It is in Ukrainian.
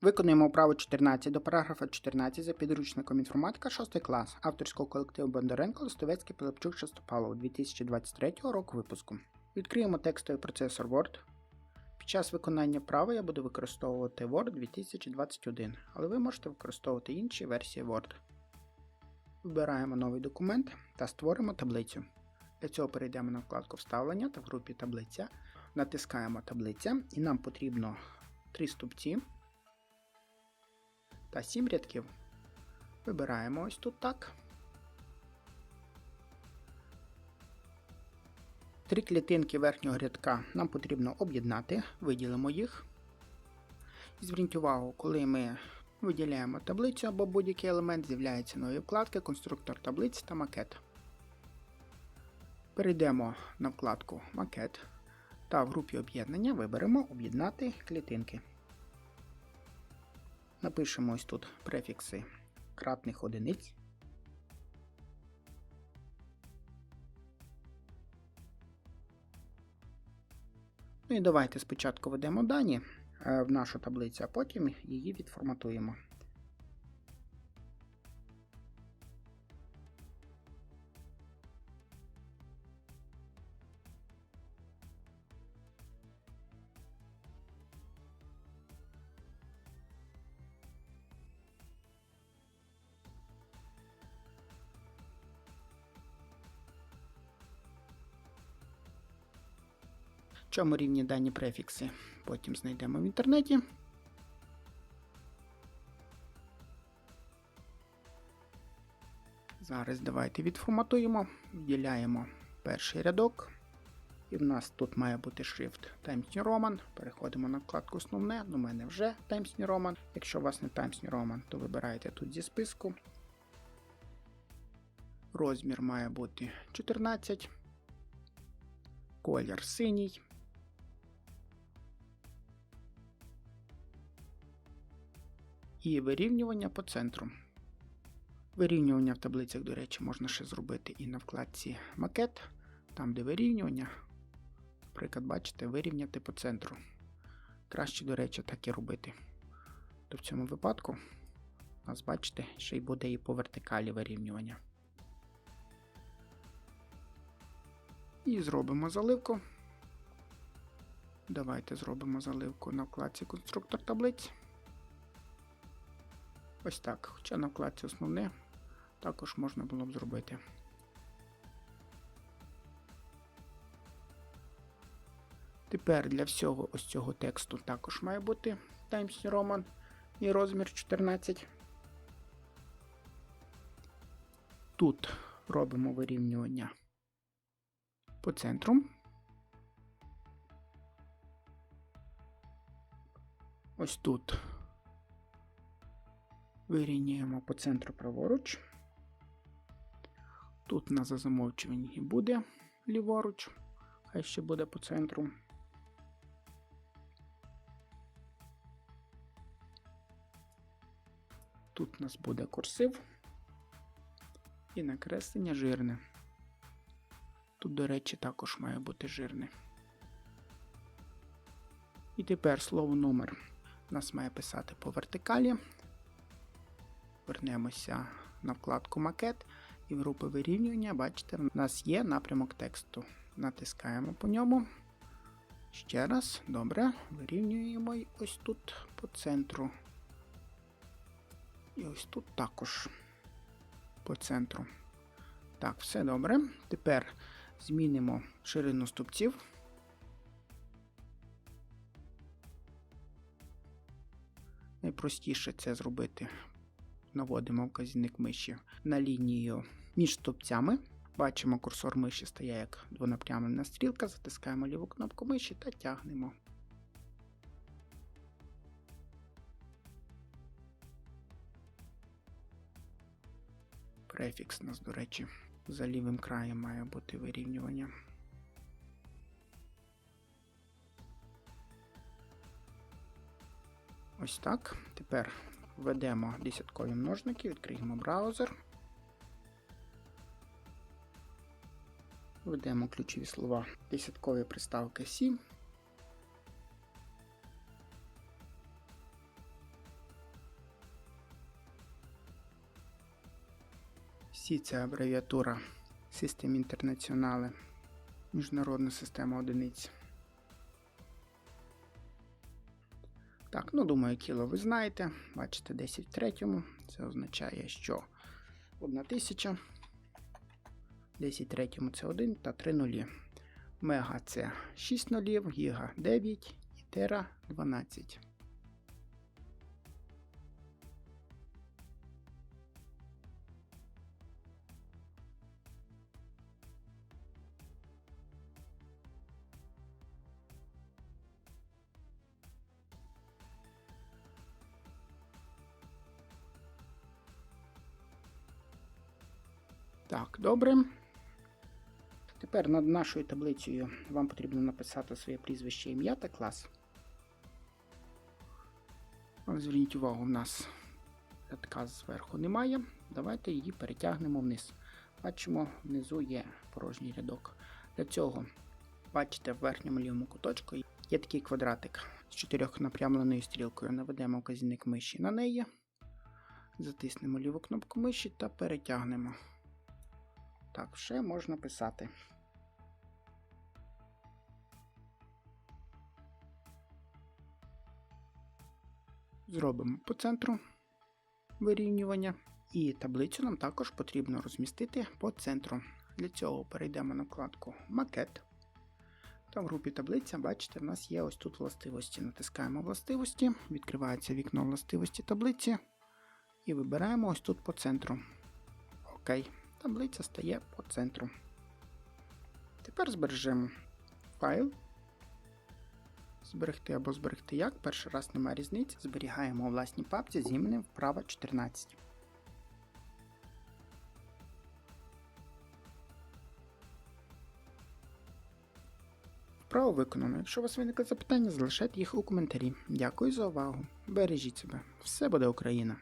Виконуємо вправу 14 до параграфа 14 за підручником інформатика 6 клас авторського колективу Бондаренко Листовецький Пилипчук Шестопалов 2023 року випуску. Відкриємо текстовий процесор Word. Під час виконання вправи я буду використовувати Word 2021, але ви можете використовувати інші версії Word. Вибираємо новий документ та створимо таблицю. Для цього перейдемо на вкладку Вставлення та в групі Таблиця. Натискаємо таблиця і нам потрібно три ступці та 7 рядків. Вибираємо ось тут так. Три клітинки верхнього рядка нам потрібно об'єднати, виділимо їх. Зверніть увагу, коли ми виділяємо таблицю або будь-який елемент, з'являються нові вкладки, конструктор таблиць та макет. Перейдемо на вкладку Макет та в групі об'єднання виберемо Об'єднати клітинки. Напишемо ось тут префікси кратних одиниць. Ну і давайте спочатку введемо дані е, в нашу таблицю, а потім її відформатуємо. Чому рівні дані префікси? Потім знайдемо в інтернеті. Зараз давайте відформатуємо, виділяємо перший рядок. І в нас тут має бути шрифт Times New Roman. Переходимо на вкладку Основне. У мене вже Times New Roman. Якщо у вас не Times New Roman, то вибираєте тут зі списку. Розмір має бути 14. Колір синій. І вирівнювання по центру. Вирівнювання в таблицях, до речі, можна ще зробити і на вкладці макет, там, де вирівнювання. Наприклад, бачите, вирівняти по центру. Краще, до речі, так і робити. То в цьому випадку у нас, бачите, ще й буде і по вертикалі вирівнювання. І зробимо заливку. Давайте зробимо заливку на вкладці конструктор таблиць. Ось так. Хоча на вкладці основне також можна було б зробити. Тепер для всього ось цього тексту також має бути Times New Roman і розмір 14. Тут робимо вирівнювання по центру. Ось тут вирівнюємо по центру праворуч. Тут на замовчуванні буде ліворуч, хай ще буде по центру. Тут у нас буде курсив і накреслення жирне. Тут, до речі, також має бути жирне. І тепер слово номер у нас має писати по вертикалі. Вернемося на вкладку Макет і в групи вирівнювання, бачите, у нас є напрямок тексту. Натискаємо по ньому. Ще раз, добре, вирівнюємо і ось тут по центру. І ось тут також по центру. Так, все добре. Тепер змінимо ширину ступців. Найпростіше це зробити. Наводимо вказівник миші на лінію між стовпцями. Бачимо, курсор миші стає як двонапрямлена стрілка, затискаємо ліву кнопку миші та тягнемо. Префікс у нас, до речі, за лівим краєм має бути вирівнювання. Ось так. Тепер Введемо десяткові множники, відкриємо браузер. Введемо ключові слова десяткові приставки 7. Сі це абревіатура System Internationale, міжнародна система одиниць. Ну думаю, кіло ви знаєте. Бачите, 10 в третьому. Це означає, що 1 тисяча. 10 в третьому це 1 та 3 нулі. Мега це 6 нулів, гіга 9 і тера 12. Так, добре. Тепер над нашою таблицею вам потрібно написати своє прізвище, ім'я та клас. Зверніть увагу, у нас рядка зверху немає. Давайте її перетягнемо вниз. Бачимо, внизу є порожній рядок. Для цього, бачите, в верхньому лівому куточку є такий квадратик з чотирьохнапрямленою стрілкою. Наведемо вказівник миші на неї. Затиснемо ліву кнопку миші та перетягнемо. Так, ще можна писати. Зробимо по центру вирівнювання. І таблицю нам також потрібно розмістити по центру. Для цього перейдемо на вкладку Макет. Та в групі таблиця, бачите, в нас є ось тут властивості. Натискаємо властивості, відкривається вікно властивості таблиці. І вибираємо ось тут по центру. Окей таблиця стає по центру. Тепер збережемо файл. Зберегти або зберегти як. Перший раз немає різниці. Зберігаємо у власній папці з іменем вправа 14. Вправо виконано. Якщо у вас виникли запитання, залишайте їх у коментарі. Дякую за увагу. Бережіть себе. Все буде Україна!